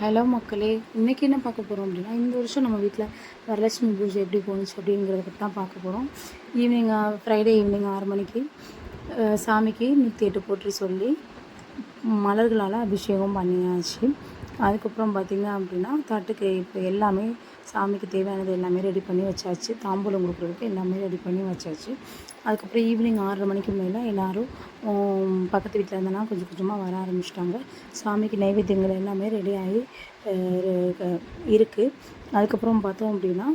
Hello மக்களே இன்றைக்கி என்ன பார்க்க போகிறோம் அப்படின்னா இந்த வருஷம் நம்ம வீட்டில் வரலட்சுமி பூஜை எப்படி போணுச்சு அப்படிங்கிறத பற்றி தான் பார்க்க போகிறோம் ஈவினிங் ஃப்ரைடே ஈவினிங் ஆறு மணிக்கு சாமிக்கு நூற்றி எட்டு போற்றி சொல்லி மலர்களால் அபிஷேகம் பண்ணியாச்சு. அதுக்கப்புறம் பார்த்திங்க அப்படின்னா தட்டுக்கு இப்போ எல்லாமே சாமிக்கு தேவையானது எல்லாமே ரெடி பண்ணி வச்சாச்சு. தாம்பூலம் கொடுக்குறதுக்கு எல்லாமே ரெடி பண்ணி வச்சாச்சு. அதுக்கப்புறம் ஈவினிங் ஆறரை மணிக்கு மேலே எல்லோரும் பக்கத்து வீட்டில் இருந்தனா கொஞ்சம் கொஞ்சமாக வர ஆரம்பிச்சிட்டாங்க. சாமிக்கு நைவேத்தியங்கள் எல்லாமே ரெடி ஆகி இருக்குது அதுக்கப்புறம் பார்த்தோம் அப்படின்னா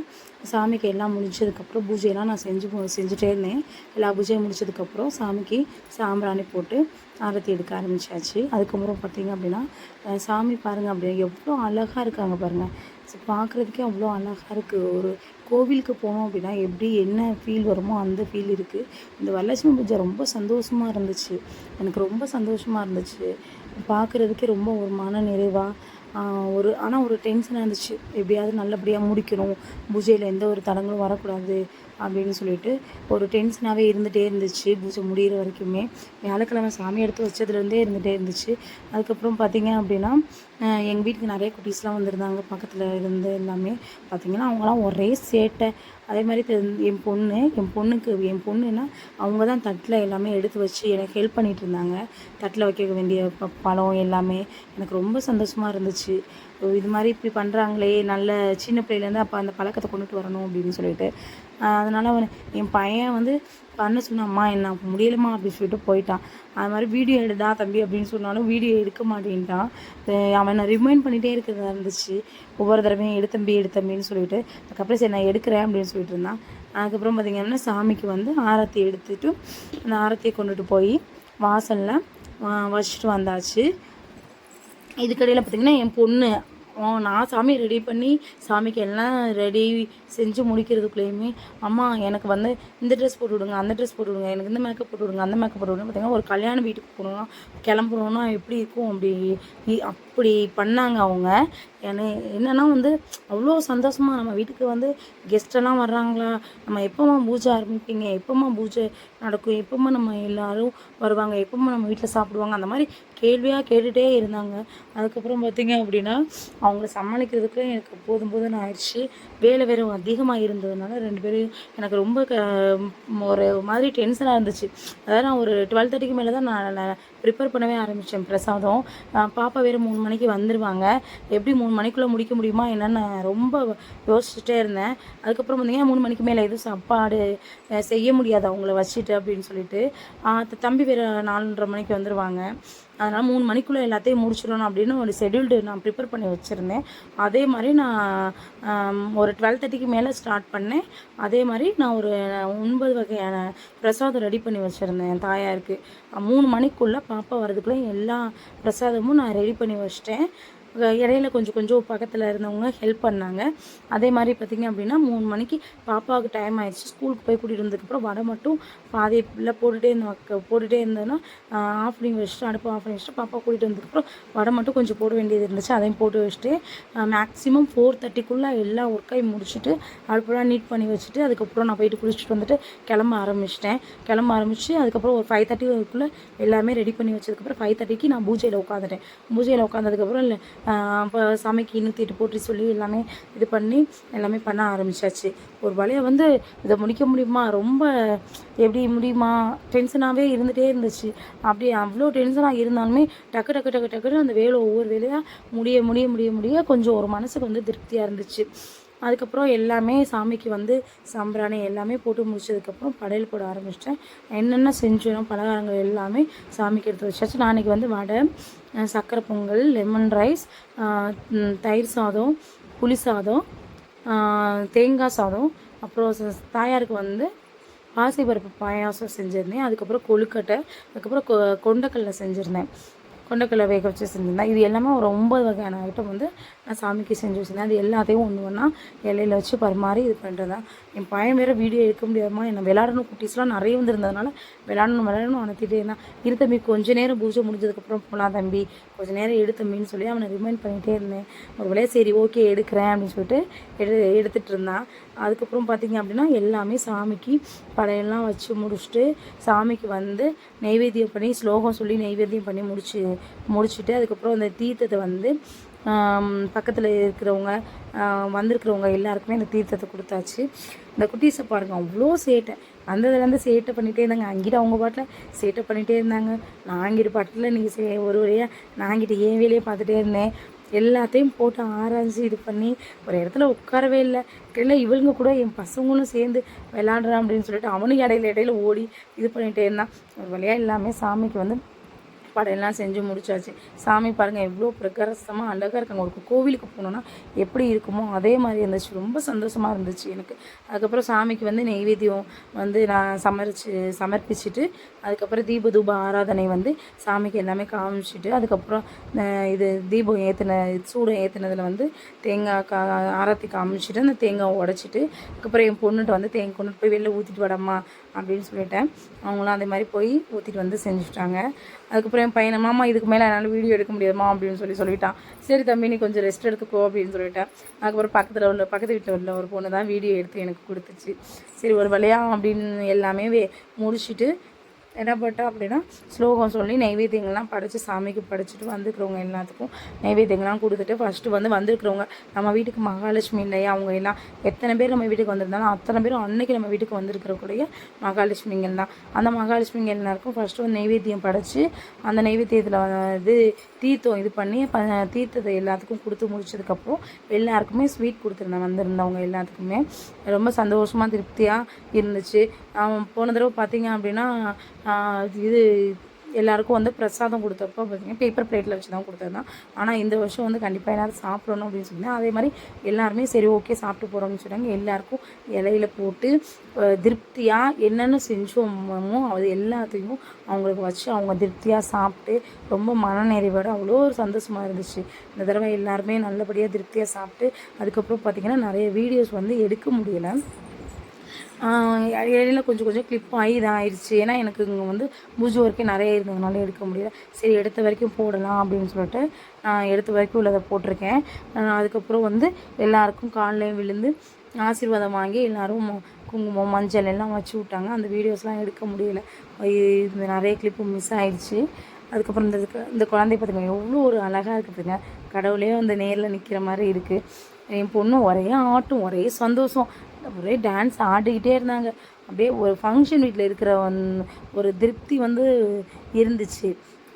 சாமிக்கு எல்லாம் முடிஞ்சதுக்கப்புறம் பூஜையெல்லாம் நான் செஞ்சு செஞ்சுட்டே இருந்தேன். எல்லா பூஜையும் முடிச்சதுக்கப்புறம் சாமிக்கு சாம்பிராணி போட்டு ஆரத்தி எடுக்க ஆரம்பிச்சாச்சு. அதுக்கப்புறம் பார்த்தீங்க அப்படின்னா சாமி பாருங்கள் அப்படின்னா எவ்வளோ அழகாக இருக்காங்க பாருங்கள் பார்க்குறதுக்கே அவ்வளோ அழகாக இருக்குது ஒரு கோவிலுக்கு போனோம் அப்படின்னா எப்படி என்ன ஃபீல் வருமோ அந்த ஃபீல் இருக்குது இந்த வரலட்சுமி பூஜை ரொம்ப சந்தோஷமாக இருந்துச்சு. எனக்கு ரொம்ப சந்தோஷமாக இருந்துச்சு. பார்க்குறதுக்கே ரொம்ப ஒரு மன நிறைவாக ஒரு ஆனால் ஒரு டென்ஷனாக இருந்துச்சு. எப்படியாவது நல்லபடியாக முடிக்கணும். பூஜையில் எந்த ஒரு தடங்களும் வரக்கூடாது. அப்படின்னு சொல்லிட்டு ஒரு டென்ஷனாகவே இருந்துகிட்டே இருந்துச்சு. பூஜை முடிகிற வரைக்குமே. வியாழக்கிழமை சாமி எடுத்து வச்சதுலேருந்தே இருந்துகிட்டே இருந்துச்சு. அதுக்கப்புறம் பார்த்தீங்க அப்படின்னா எங்கள் வீட்டுக்கு நிறைய குட்டீஸ்லாம் வந்திருந்தாங்க. பக்கத்தில் இருந்து எல்லாமே பார்த்தீங்கன்னா அவங்களாம் ஒரே சேட்டை. அதே மாதிரி என் பொண்ணு என் பொண்ணுக்கு என் பொண்ணுன்னா அவங்க தான் தட்டில் எல்லாமே எடுத்து வச்சு எனக்கு ஹெல்ப் பண்ணிகிட்டு இருந்தாங்க. தட்டில் வைக்க வேண்டிய பழம் எல்லாமே. எனக்கு ரொம்ப சந்தோஷமாக இருந்துச்சு. இது மாதிரி இப்படி பண்ணுறாங்களே நல்ல சின்ன பிள்ளையிலேருந்து அப்போ அந்த பழக்கத்தை கொண்டுட்டு வரணும் அப்படின்னு சொல்லிட்டு அதனால் அவன் என் பையன் வந்து பண்ண சொன்னாம்மா என்ன முடியலம்மா அப்படின்னு சொல்லிட்டு போயிட்டான். அது மாதிரி வீடியோ எடுடா தம்பி அப்படின்னு சொன்னாலும் வீடியோ எடுக்க மாட்டேன்ட்டான். அவனை ரிமைண்ட் பண்ணிகிட்டே இருக்கிறதா இருந்துச்சு. ஒவ்வொரு தடவையும் எடுத்தம்பி எடுத்தம்பின்னு சொல்லிட்டு அதுக்கப்புறம் சரி நான் எடுக்கிறேன் அப்படின்னு சொல்லிட்டு இருந்தான். அதுக்கப்புறம் பார்த்திங்கன்னா சாமிக்கு வந்து ஆரத்தி எடுத்துட்டு அந்த ஆரத்தியை கொண்டுட்டு போய் வாசலில் வச்சுட்டு வந்தாச்சு. இதுக்கடையில் பார்த்திங்கன்னா என் பொண்ணு நான் சாமி ரெடி பண்ணி சாமிக்கு எல்லாம் ரெடி செஞ்சு முடிக்கிறதுக்குள்ளேயுமே அம்மா எனக்கு வந்து இந்த ட்ரெஸ் போட்டு விடுங்க அந்த ட்ரெஸ் போட்டு விடுங்க எனக்கு இந்த மேக்கப் போட்டு விடுங்க அந்த மேக்கப் போட்டு விடுங்க. பார்த்தீங்கன்னா ஒரு கல்யாண வீட்டுக்கு போகணும்னா கிளம்புறோன்னா எப்படி இருக்கும் அப்படி? இ- அப்படி பண்ணாங்க அவங்க. ஏன்னா என்னென்னா வந்து அவ்வளோ சந்தோஷமாக நம்ம வீட்டுக்கு வந்து கெஸ்டெல்லாம் வர்றாங்களா? நம்ம எப்போம்மா பூஜை ஆரம்பிப்பீங்க? எப்போம்மா பூஜை நடக்கும்? எப்போம்மா நம்ம எல்லாரும் வருவாங்க? எப்போம்மா நம்ம வீட்டில் சாப்பிடுவாங்க? அந்த மாதிரி கேள்வியாக கேட்டுகிட்டே இருந்தாங்க. அதுக்கப்புறம் பார்த்தீங்க அப்படின்னா அவங்கள சமாளிக்கிறதுக்கு எனக்கு போதும் போதும்னு ஆயிடுச்சு. வேலை வேறு அதிகமாக இருந்ததுனால ரெண்டு பேரும் எனக்கு ரொம்ப க ஒரு மாதிரி டென்ஷனாக இருந்துச்சு. அதாவது நான் ஒரு டுவெல் தேர்ட்டிக்கு மேலே தான் நான் ப்ரிப்பேர் பண்ணவே ஆரம்பித்தேன் பிரசாதம். பாப்பா வேறு மூணு மணிக்கு வந்துடுவாங்க எப்படி மூணு மணிக்குள்ளே முடிக்க முடியுமா என்னென்னு நான் ரொம்ப யோசிச்சுட்டே இருந்தேன். அதுக்கப்புறம் பார்த்தீங்கன்னா மூணு மணிக்கு மேலே எதுவும் சாப்பாடு செய்ய முடியாது அவங்கள வச்சுட்டு அப்படின்னு சொல்லிட்டு. தம்பி வேறு நாலரை மணிக்கு வந்துடுவாங்க அதனால் மூணு மணிக்குள்ளே எல்லாத்தையும் முடிச்சிடணும் அப்படின்னு ஒரு ஷெடியூல்டு நான் ப்ரிப்பேர் பண்ணி வச்சுருந்தேன். அதே மாதிரி நான் ஒரு டுவெல் தேர்ட்டிக்கு மேலே ஸ்டார்ட் பண்ணேன். அதே மாதிரி நான் ஒரு ஒன்பது வகையான பிரசாதம் ரெடி பண்ணி வச்சுருந்தேன் என் தாயாருக்கு. மூணு மணிக்குள்ளே பாப்பா வரதுக்குள்ளே எல்லா பிரசாதமும் நான் ரெடி பண்ணி வச்சிட்டேன். இடையில கொஞ்சம் கொஞ்சம் பக்கத்தில் இருந்தவங்க ஹெல்ப் பண்ணாங்க. அதே மாதிரி பார்த்திங்க அப்படின்னா மூணு மணிக்கு பாப்பாவுக்கு டைம் ஆயிடுச்சு. ஸ்கூலுக்கு போய் கூட்டிகிட்டு வந்ததுக்கப்புறம் வடை மட்டும் பாதியில் போட்டுகிட்டே இருந்த போட்டுகிட்டே இருந்தேன்னா ஆஃப் பண்ணி வச்சுட்டு அடுப்பு ஆஃப் பண்ணி வச்சுட்டு பாப்பா கூட்டிகிட்டு வந்ததுக்கப்புறம் வடை மட்டும் கொஞ்சம் போட வேண்டியது இருந்துச்சு. அதையும் போட்டு வச்சுட்டு மேக்ஸிமம் ஃபோர் தேர்ட்டிக்குள்ளே எல்லா ஒர்க்கையும் முடிச்சுட்டு அடுப்பெல்லாம் நீட் பண்ணி வச்சுட்டு அதுக்கப்புறம் நான் போயிட்டு குளிச்சுட்டு வந்துட்டு கிளம்ப ஆரம்பிச்சிட்டேன். கிளம்ப ஆரம்பித்து அதுக்கப்புறம் ஒரு ஃபைவ் தேர்ட்டிக்குள்ளே எல்லாமே ரெடி பண்ணி வச்சதுக்கப்புறம் ஃபைவ் தேர்ட்டிக்கு நான் பூஜையில் உட்காந்துட்டேன். பூஜையில் உட்காந்ததுக்கப்புறம் சாமிக்கு நூற்றிட்டு போட்டு சொல்லி எல்லாமே இது பண்ணி எல்லாமே பண்ண ஆரம்பிச்சாச்சு. ஒரு வழியை வந்து இதை முடிக்க முடியுமா? ரொம்ப எப்படி முடியுமா? டென்ஷனாகவே இருந்துகிட்டே இருந்துச்சு. அப்படி அவ்வளோ டென்ஷனாக இருந்தாலுமே டக்கு டக்கு டக்கு டக்குன்னு அந்த வேலை ஒவ்வொரு வேலையாக முடிய முடிய முடிய முடிய கொஞ்சம் ஒரு மனசுக்கு வந்து திருப்தியாக இருந்துச்சு. அதுக்கப்புறம் எல்லாமே சாமிக்கு வந்து சாம்பிராணி எல்லாமே போட்டு முடிச்சதுக்கப்புறம் படையல் போட ஆரம்பிச்சிட்டேன். என்னென்ன செஞ்சோம் பலகாரங்கள் எல்லாமே சாமிக்கு எடுத்து வச்சாச்சு. நான் அன்றைக்கி வந்து வடை சக்கரை பொங்கல் லெமன் ரைஸ் தயிர் சாதம் புளி சாதம் தேங்காய் சாதம் அப்புறம் தாயாருக்கு வந்து பாசிப்பருப்பு பாயாசம் செஞ்சுருந்தேன். அதுக்கப்புறம் கொழுக்கட்டை அதுக்கப்புறம் கொ கொண்டக்கடலை செஞ்சுருந்தேன். கொண்டக்கடலை வேக வச்சு செஞ்சுருந்தேன். இது எல்லாமே ஒரு ஒம்பது வகையான ஐட்டம் வந்து நான் சாமிக்கு செஞ்சு வச்சுருந்தேன். அது எல்லாத்தையும் ஒன்று ஒன்றா இலையில் வச்சு பரிமாறி இது பண்ணுறது என் பையன் வேறு வீடியோ எடுக்க முடியாமல் என்ன விளாடணும் குட்டீஸ்லாம் நிறைய வந்துருந்ததுனால விளாடணும் விளாடணும் அனுத்திட்டே இருந்தான். இரு தம்பி கொஞ்ச நேரம் பூஜை முடிஞ்சதுக்கப்புறம் போகலாம் தம்பி. கொஞ்ச நேரம் எடு தம்பின்னு சொல்லி அவனை ரிமைண்ட் பண்ணிகிட்டே இருந்தேன். ஒரு வேலையை சரி ஓகே எடுக்கிறேன் அப்படின்னு சொல்லிட்டு எடு எடுத்துகிட்டு இருந்தான் அதுக்கப்புறம் பார்த்தீங்க அப்படின்னா எல்லாமே சாமிக்கு படையெல்லாம் வச்சு முடிச்சுட்டு சாமிக்கு வந்து நெய்வேத்தியம் பண்ணி ஸ்லோகம் சொல்லி நெய்வேத்தியம் பண்ணி முடிச்சு முடிச்சுட்டு அதுக்கப்புறம் அந்த தீர்த்தத்தை வந்து பக்கத்தில் இருக்கிறவங்க வந்திருக்கிறவங்க எல்லாருக்குமே இந்த தீர்த்தத்தை கொடுத்தாச்சு. இந்த குட்டீஸை பாருங்கள் அவ்வளோ சேட்டை. வந்ததுலேருந்து சேட்டை பண்ணிகிட்டே இருந்தாங்க. அங்கிட்ட அவங்க பாட்டில் சேட்டை பண்ணிகிட்டே இருந்தாங்க. நான் அங்கிட்டு பாட்டில் நீங்கள் சே ஒரு வழியாக நான் அங்கிட்ட ஏன் வேலையை பார்த்துட்டே இருந்தேன். எல்லாத்தையும் போட்டு ஆராய்ஞ்சு இது பண்ணி ஒரு இடத்துல உட்காரவே இல்லை. இல்லை இவங்க கூட என் பசங்களும் சேர்ந்து விளாடுறான் அப்படின்னு சொல்லிட்டு அவனும் இடையில இடையில ஓடி இது பண்ணிகிட்டே இருந்தான். ஒரு வழியாக எல்லாமே சாமிக்கு வந்து படையெல்லாம் செஞ்சு முடிச்சாச்சு. சாமி பாருங்கள் எவ்வளோ பிரகரசமாக அழகாக இருக்காங்க. ஒரு கோவிலுக்கு போனோன்னா எப்படி இருக்குமோ அதே மாதிரி இருந்துச்சு. ரொம்ப சந்தோஷமாக இருந்துச்சு எனக்கு. அதுக்கப்புறம் சாமிக்கு வந்து நெய்வேத்தியம் வந்து நான் சமரிச்சு சமர்ப்பிச்சுட்டு அதுக்கப்புறம் தீப தூப ஆராதனை வந்து சாமிக்கு எல்லாமே காமிச்சிட்டு அதுக்கப்புறம் இது தீபம் ஏற்றின சூடம் ஏற்றினதில் வந்து தேங்காய் கா ஆரத்தி காமிச்சிட்டு அந்த தேங்காய் உடச்சிட்டு அதுக்கப்புறம் என் பொண்ணுகிட்ட வந்து தேங்காய் கொண்டுட்டு போய் வெளில ஊற்றிட்டு வடம்மா அப்படின்னு சொல்லிட்டேன். அவங்களும் அதே மாதிரி போய் ஊற்றிட்டு வந்து செஞ்சுட்டாங்க. அதுக்கப்புறம் என் பையனை மாமா இதுக்கு மேலே என்னால் வீடியோ எடுக்க முடியாதுமா? அப்படின்னு சொல்லி சொல்லிட்டான். சரி தம்பி நீ கொஞ்சம் ரெஸ்ட் எடுத்துக்கோ அப்படின்னு சொல்லிட்டேன். அதுக்கப்புறம் பக்கத்தில் உள்ள பக்கத்து வீட்டில் உள்ள ஒரு பொண்ணு தான் வீடியோ எடுத்து எனக்கு கொடுத்துச்சு. சரி ஒரு வழியா அப்படின்னு எல்லாமே வே முடிச்சுட்டு என்ன பண்ணிட்டோம் அப்படின்னா ஸ்லோகம் சொல்லி நைவேத்தியங்கள்லாம் படைச்சு சாமிக்கு படைச்சிட்டு வந்துக்கிறவங்க எல்லாத்துக்கும் நைவேத்தியங்கள்லாம் கொடுத்துட்டு ஃபஸ்ட்டு வந்து வந்திருக்கிறவங்க. நம்ம வீட்டுக்கு மகாலட்சுமி இல்லையா அவங்க எல்லாம் எத்தனை பேர் நம்ம வீட்டுக்கு வந்திருந்தாலும் அத்தனை பேரும் அன்னைக்கு நம்ம வீட்டுக்கு வந்திருக்கிறக்கூடிய மகாலட்சுமிங்கள் தான். அந்த மகாலட்சுமிகள் எல்லாருக்கும் ஃபஸ்ட்டு வந்து நைவேத்தியம் படைச்சு அந்த நைவேத்தியத்தில் இது தீர்த்தம் இது பண்ணி ப தீர்த்தத்தை எல்லாத்துக்கும் கொடுத்து முடிச்சதுக்கப்புறம் எல்லாருக்குமே ஸ்வீட் கொடுத்துருந்தேன் வந்திருந்தவங்க எல்லாத்துக்குமே. ரொம்ப சந்தோஷமாக திருப்தியாக இருந்துச்சு. போன தடவை பார்த்தீங்க அப்படின்னா இது எல்லாருக்கும் வந்து பிரசாதம் கொடுத்தப்போ பார்த்தீங்கன்னா பேப்பர் பிளேட்டில் வச்சு தான். கொடுத்துருந்தான் ஆனால் இந்த வருஷம் வந்து கண்டிப்பாக எல்லாரும் சாப்பிடணும் அப்படின்னு சொன்னேன் அதே மாதிரி எல்லாருமே சரி ஓகே சாப்பிட்டு போகிறோம்னு சொன்னாங்க. எல்லாருக்கும் இலையில போட்டு திருப்தியாக என்னென்ன செஞ்சோமோ அது எல்லாத்தையும் அவங்களுக்கு வச்சு அவங்க திருப்தியாக சாப்பிட்டு ரொம்ப மனநிறைவோட அவ்வளோ ஒரு சந்தோஷமாக இருந்துச்சு. இந்த தடவை எல்லாருமே நல்லபடியாக திருப்தியாக சாப்பிட்டு அதுக்கப்புறம் பார்த்திங்கன்னா நிறைய வீடியோஸ் வந்து எடுக்க முடியலை. இடையில கொஞ்சம் கொஞ்சம் கிளிப் ஆகி இதாகிடுச்சு ஏன்னா எனக்கு இங்கே வந்து பூஜை வரைக்கும் நிறைய இருந்ததுனால எடுக்க முடியல. சரி எடுத்த வரைக்கும் போடலாம் அப்படின்னு சொல்லிட்டு நான் எடுத்த வரைக்கும் உள்ளதை போட்டிருக்கேன். அதுக்கப்புறம் வந்து எல்லாருக்கும் காலையில் விழுந்து ஆசீர்வாதம் வாங்கி எல்லோரும் குங்குமம் மஞ்சள் எல்லாம் வச்சு விட்டாங்க. அந்த வீடியோஸ்லாம் எடுக்க முடியல. இது நிறைய கிளிப்பு மிஸ் ஆகிடுச்சு அதுக்கப்புறம் இந்த இதுக்கு- இந்த குழந்தை பார்த்துக்கோங்க எவ்வளோ ஒரு அழகாக இருக்குதுங்க கடவுளே வந்து நேரில் நிற்கிற மாதிரி இருக்குது என் பொண்ணு ஒரே ஆட்டம் ஒரே சந்தோஷம். ஒரே டான்ஸ் ஆடிக்கிட்டே இருந்தாங்க. அப்படியே ஒரு ஃபங்க்ஷன் வீட்டில் இருக்கிற வந் ஒரு திருப்தி வந்து இருந்துச்சு.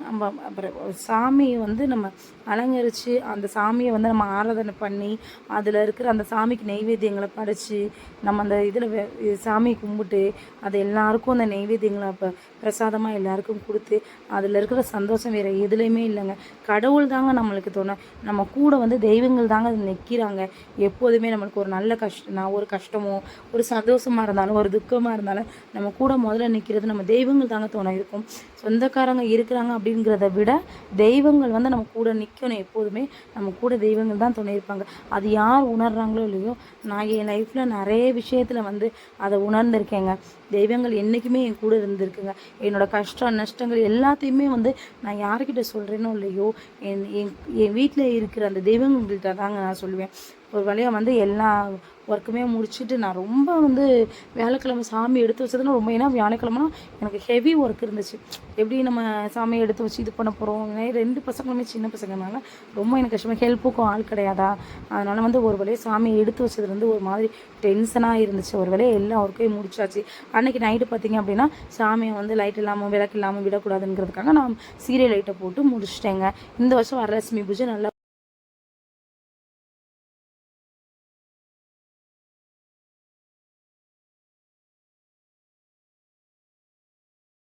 நம்ம அப்புறம் சாமியை வந்து நம்ம அலங்கரித்து அந்த சாமியை வந்து நம்ம ஆராதனை பண்ணி அதில் இருக்கிற அந்த சாமிக்கு நெய்வேத்தியங்களை படைச்சி நம்ம அந்த இதில் சாமியை கும்பிட்டு அது எல்லாருக்கும் அந்த நெய்வேத்தியங்களை இப்போ பிரசாதமாக எல்லாருக்கும் கொடுத்து அதில் இருக்கிற சந்தோஷம் வேறு எதுலேயுமே இல்லைங்க. கடவுள் தாங்க நம்மளுக்கு தோணும் நம்ம கூட வந்து தெய்வங்கள் தாங்க நிற்கிறாங்க எப்போதுமே நம்மளுக்கு ஒரு நல்ல கஷ்டம் ஒரு கஷ்டமோ ஒரு சந்தோஷமாக இருந்தாலும் ஒரு துக்கமாக இருந்தாலும் நம்ம கூட முதல்ல நிற்கிறது நம்ம தெய்வங்கள் தாங்க தோணும் இருக்கும். சொந்தக்காரங்க இருக்கிறாங்க அப்படிங்கிறத விட தெய்வங்கள் வந்து நம்ம கூட நிற்கணும் எப்போதுமே. நம்ம கூட தெய்வங்கள் தான் துணை இருப்பாங்க. அது யார் உணர்றாங்களோ இல்லையோ நான் என் லைஃப்பில் நிறைய விஷயத்தில் வந்து அதை உணர்ந்திருக்கேங்க. தெய்வங்கள் என்றைக்குமே என் கூட இருந்திருக்குங்க. என்னோட கஷ்டம் நஷ்டங்கள் எல்லாத்தையுமே வந்து நான் யார்கிட்ட சொல்கிறேனோ இல்லையோ என் என் என் வீட்டில் இருக்கிற அந்த தெய்வங்கள்கிட்ட தாங்க நான் சொல்லுவேன். ஒரு வழியாக வந்து எல்லா ஒர்க்குமே முடிச்சுட்டு நான் ரொம்ப வந்து வியாழக்கிழமை சாமி எடுத்து வச்சதுன்னா ரொம்ப ஏன்னா வியாழக்கிழமைனா எனக்கு ஹெவி ஒர்க் இருந்துச்சு. எப்படி நம்ம சாமியை எடுத்து வச்சு இது பண்ண போகிறோம் ரெண்டு பசங்களுமே சின்ன பசங்கனால ரொம்ப எனக்கு கஷ்டமாக ஹெல்ப்புக்கும் ஆள் கிடையாதா? அதனால் வந்து ஒரு வேலையை சாமியை எடுத்து வச்சது வந்து ஒரு மாதிரி டென்ஷனாக இருந்துச்சு. ஒரு வேலையை எல்லா ஒர்க்கையும் முடிச்சாச்சு. அன்னைக்கு நைட்டு பார்த்தீங்க அப்படின்னா சாமியை வந்து லைட் இல்லாமல் விளக்கு இல்லாமல் விடக்கூடாதுங்கிறதுக்காக நான் சீரியல் லைட்டை போட்டு முடிச்சிட்டேங்க. இந்த வருஷம் வரலட்சுமி பூஜை நல்லா